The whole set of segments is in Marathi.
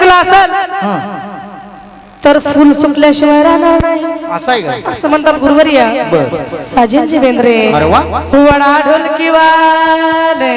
सुकला असेल तर फुल सुकल्याशिवाय राहणार नाही. असं आहे का? असं म्हणतात गुरुवर्या. साजिनजी बेंद्रे अरे वा. वडा ढोलकी वाले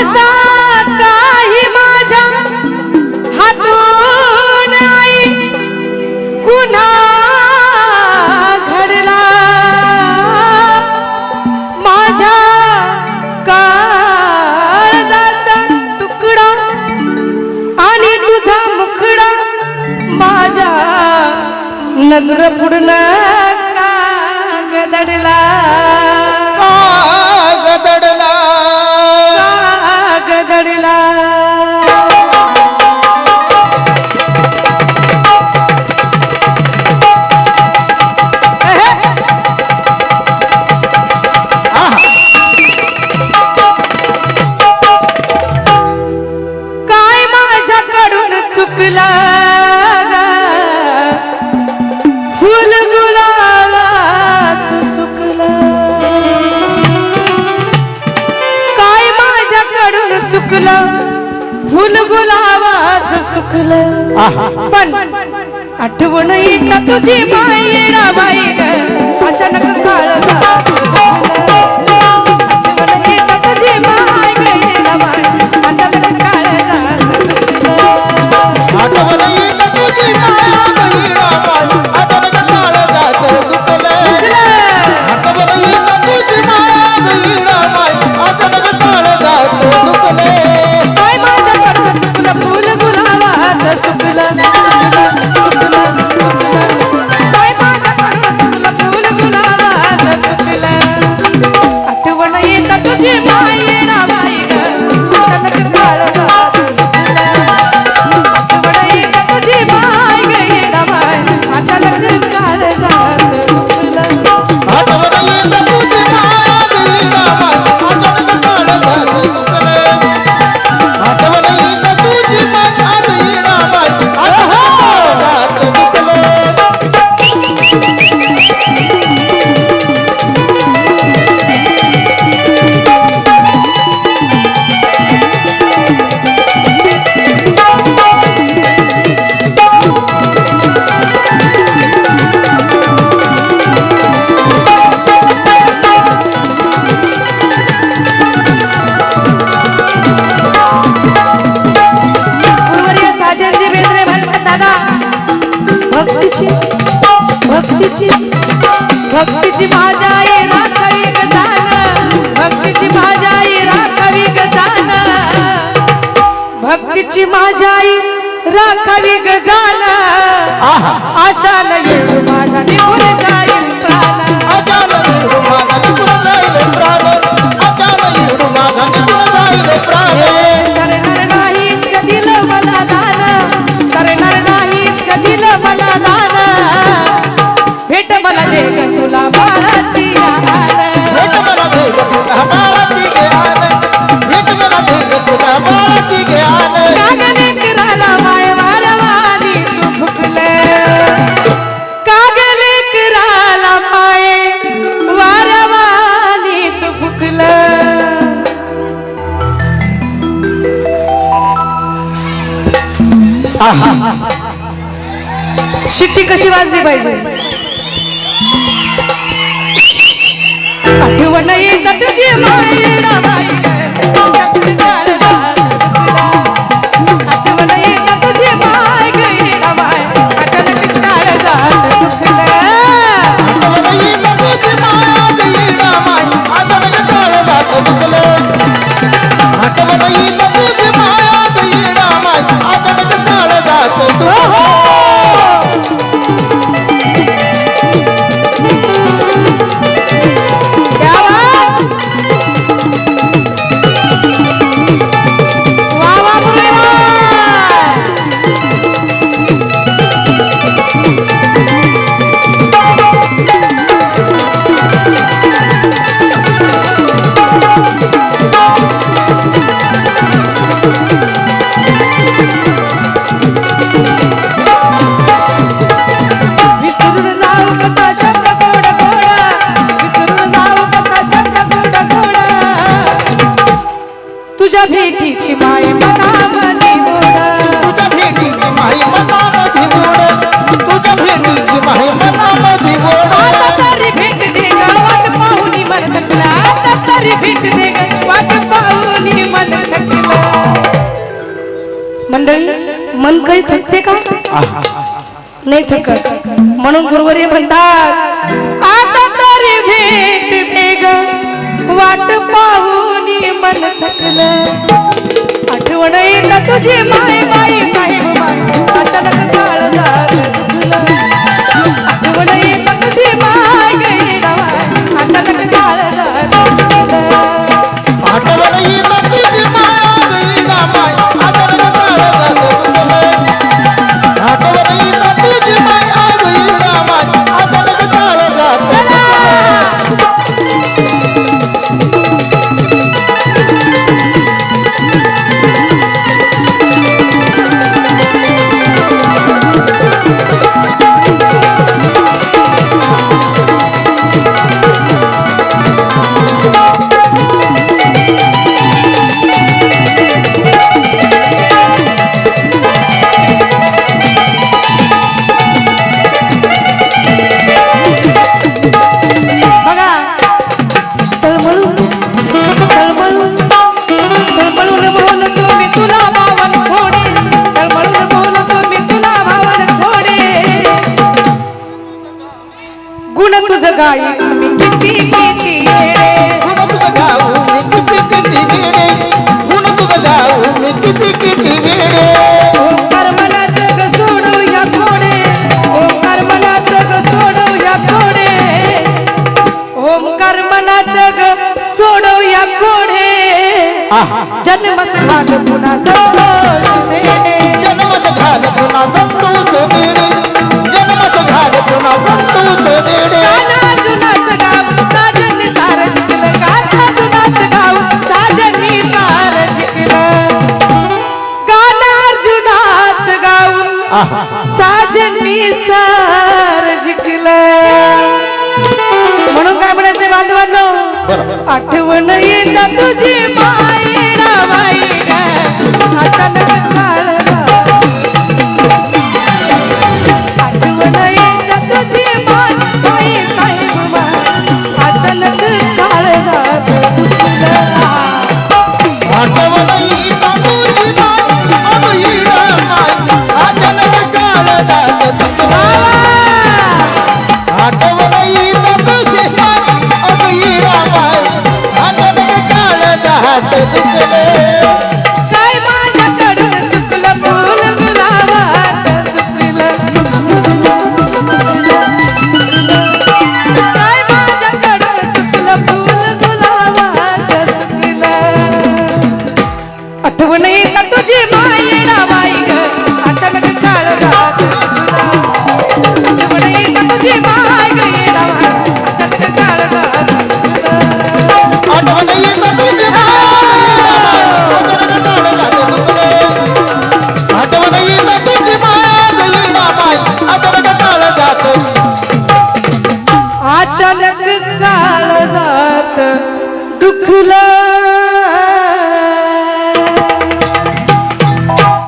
असा काही माझ्या हातून आई घडला. माझ्या काळजाचा तुकडा आणि तुझा मुखडा माझ्या नजर पुढनं कागदडला कागदडला चुकलं फुल गुलाबाच सुकलं पण आठवण येत तुझी बाई येडा बाई अचानक काळ भक्तीची भक्तीची माझ्या आई राखावी गजान भक्तीची माझ्या आई राखावी गजान भक्तीची माझ्या आई राखावी गजान आशाला येऊ माझा निघून जाईल प्राण. माझा निघून जाईल शिट्टी कशी वाजली पाहिजे? आठवण येतात तुझी मंडळी मन काही थकते का? नाही थकत. म्हणून गुरुवरे म्हणतात आता तरी भेट भेग वाट पाहून मन थकलं. आठवण येईल तुझी माय माई साहेब अचानक काळ ਅੱਠ